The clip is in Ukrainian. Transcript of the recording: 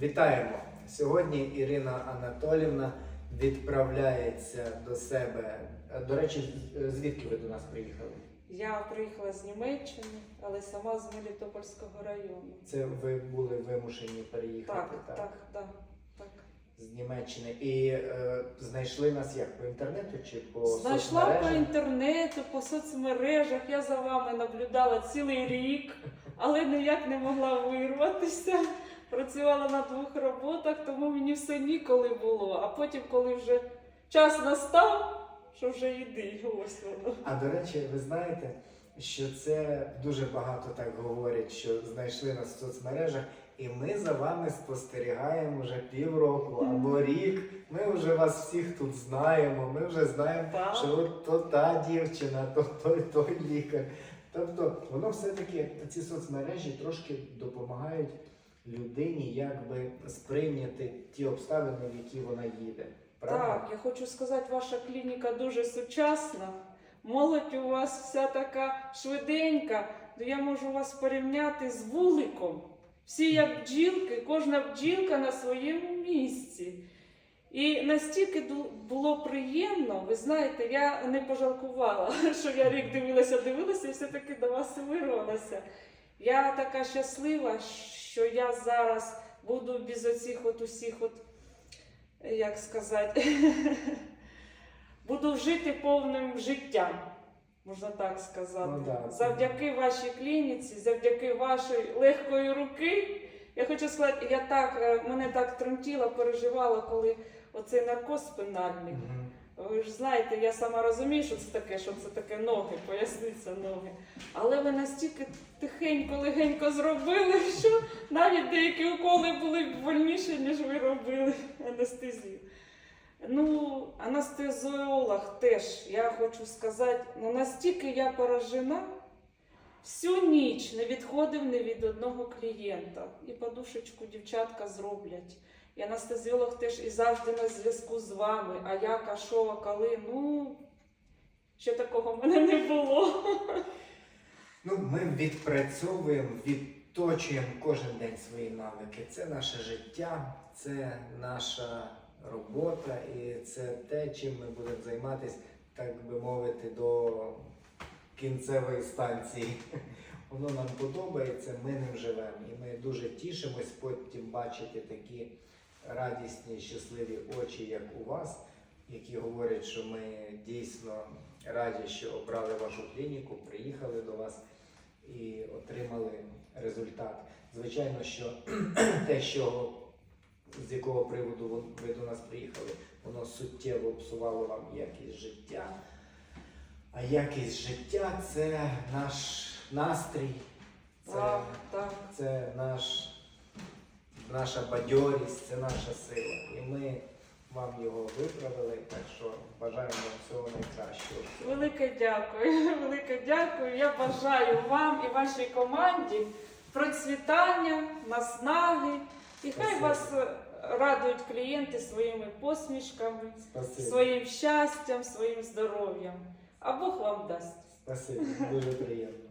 Вітаємо! Сьогодні Ірина Анатолівна відправляється до себе. Е, До речі, звідки ви до нас приїхали? Я приїхала з Німеччини, але сама з Мелітопольського району. Це ви були вимушені переїхати Так, так, так, так. з Німеччини. І е, знайшли нас як по інтернету чи по Знайшла по інтернету, по соцмережах. Я за вами наблюдала цілий рік, але ніяк не могла вирватися. Працювала на двох роботах, тому мені все ніколи було. А потім, коли вже час настав, що вже йди, ось воно. А до речі, ви знаєте, що це дуже багато так говорять, що знайшли нас в соцмережах, і ми за вами спостерігаємо вже півроку або рік. Ми вже вас всіх тут знаємо. Ми вже знаємо, Так. що от то та дівчина, то той той лікар. Тобто, воно все-таки ці соцмережі трошки допомагають людині якби сприйняти ті обставини, в які вона їде. Правда? Так, я хочу сказати, ваша клініка дуже сучасна. Молодь у вас вся така швиденька. Ну, я можу вас порівняти з вуликом. Всі як бджілки, кожна бджілка на своєму місці. І настільки було приємно, ви знаєте, я не пожалкувала, що я рік дивилася, дивилася і все-таки до вас вирвалася. Я така щаслива, що я зараз буду без оцих от усіх от як сказати, буду жити повним життям, можна так сказати. Ну, да. Завдяки вашій клініці, завдяки вашої легкої руки. Я хочу сказати, я так, е, мене так тремтіло, переживала, коли оцей наркоз спинальний. Ви ж знаєте, я сама розумію, що це таке, що це таке ноги, поясниця ноги. Але ви настільки тихенько, легенько зробили, що навіть деякі уколи були вольніші, ніж ви робили анестезію. Ну, анестезіолог теж, я хочу сказати, ну настільки я поражена, всю ніч не відходив ні від одного клієнта. І подушечку дівчатка зроблять. І анестезіолог теж і завжди на зв'язку з вами. А як, а що, а коли? Ну, ще такого в мене не було. Ну, ми відпрацьовуємо, відточуємо кожен день свої навики. Це наше життя, це наша робота і це те, чим ми будемо займатися, так би мовити, до кінцевої станції. Воно нам подобається, ми ним живемо. І ми дуже тішимось потім бачити такі радісні, щасливі очі, як у вас, які говорять, що ми дійсно раді, що обрали вашу клініку, приїхали до вас і отримали результат. Звичайно, що те, що з якого приводу ви- до нас приїхали, воно суттєво псувало вам якість життя. А якість життя це наш настрій, це, Так, так. це наш, наша бадьорість, це наша сила. І ми вам його виправили, так що бажаємо вам всього найкращого. Велике дякую. Велике дякую. Я бажаю вам і вашій команді процвітання, наснаги. І хай Спасибо. вас е, радують клієнти своїми посмішками, Спасибо. своїм щастям, своїм здоров'ям. А Бог вам дасть. Спасибо, дуже приємно.